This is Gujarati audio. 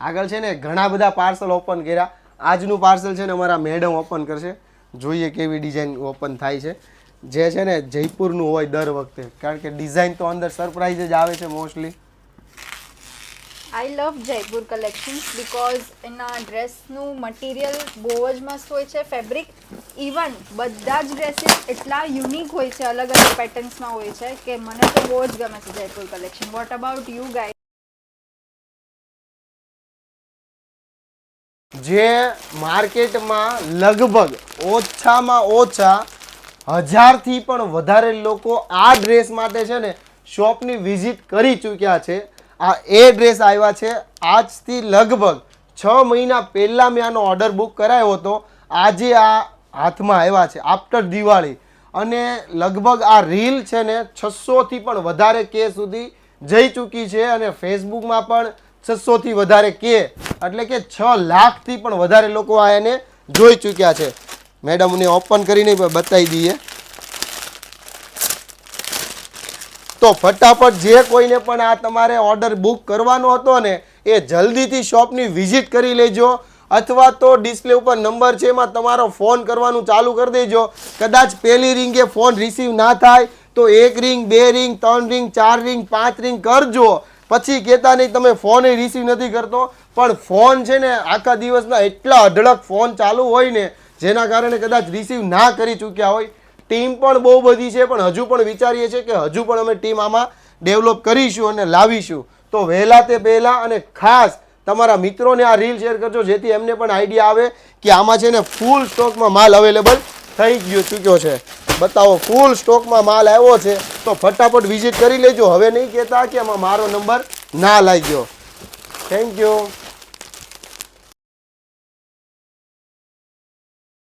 આગળ છે ને ઘણા બધા પાર્સલ ઓપન કર્યા. આજનું પાર્સલ છે ને અમારા મેડમ ઓપન કરશે. જોઈએ કેવી ડિઝાઇન ઓપન થાય છે. જે છે ને જયપુરનું હોય દર વખતે. કારણ કે ડિઝાઇન તો અંદર સરપ્રાઈઝ જ આવે છે mostly I love Jaipur collections because એના ડ્રેસનું મટીરિયલ બહુ જ મસ્ત હોય છે. ફેબ્રિક ઇવન બધા જ ડ્રેસીસ એટલા યુનિક હોય છે અલગ અલગ પેટર્ન્સમાં હોય છે કે મને તો બહુ જ ગમે છે Jaipur collection what about you guys જે માર્કેટમાં લગભગ ઓછામાં ઓછા હજારથી પણ વધારે લોકો આ ડ્રેસ માટે છે ને શોપની વિઝિટ કરી ચૂક્યા છે. આ એ ડ્રેસ આવ્યા છે. આજથી લગભગ છ મહિના પહેલાં મેં આનો ઓર્ડર બુક કરાયો હતો. આજે આ હાથમાં આવ્યા છે આફ્ટર દિવાળી. અને લગભગ આ રીલ છે ને છસોથી પણ વધારે કે સુધી જઈ ચૂકી છે અને ફેસબુકમાં પણ છસોથી વધારે કે એટલે કે છ લાખથી પણ વધારે લોકો આ એને જોઈ ચૂક્યા છે. મેડમને ઓપન કરીને બતાવી દઈએ. તો ફટાફટ જે કોઈને પણ આ તમારે ઓર્ડર બુક કરવાનો હતો ને, એ જલ્દીથી શોપની વિઝિટ કરી લેજો. અથવા તો ડિસ્પ્લે ઉપર નંબર છે એમાં તમારો ફોન કરવાનું ચાલુ કરી દેજો. કદાચ પહેલી રિંગે ફોન રિસીવ ના થાય, તો એક રિંગ, બે રિંગ, ત્રણ રિંગ, ચાર રિંગ, પાંચ રિંગ કરજો. પછી કહેતા નહીં તમે ફોન રિસીવ નથી કરતો. પણ ફોન છે ને આખા દિવસના એટલા અઢળક ફોન ચાલુ હોય ને, જેના કારણે કદાચ રિસીવ ના કરી ચૂક્યા હોય. ટીમ પણ બહુ બધી છે, પણ હજુ પણ વિચારીએ છીએ કે હજુ પણ અમે ટીમ આમાં ડેવલપ કરીશું અને લાવીશું. તો વહેલા તે પહેલાં અને ખાસ તમારા મિત્રોને આ રીલ શેર કરજો, જેથી એમને પણ આઈડિયા આવે કે આમાં છે ને ફૂલ સ્ટોકમાં માલ અવેલેબલ થઈ ગયો ચૂક્યો છે. બતાવો ફૂલ સ્ટોકમાં માલ આવ્યો છે, તો ફટાફટ વિઝિટ કરી લેજો. હવે નહીં કહેતા કે આમાં મારો નંબર ના લાગ્યો. Thank you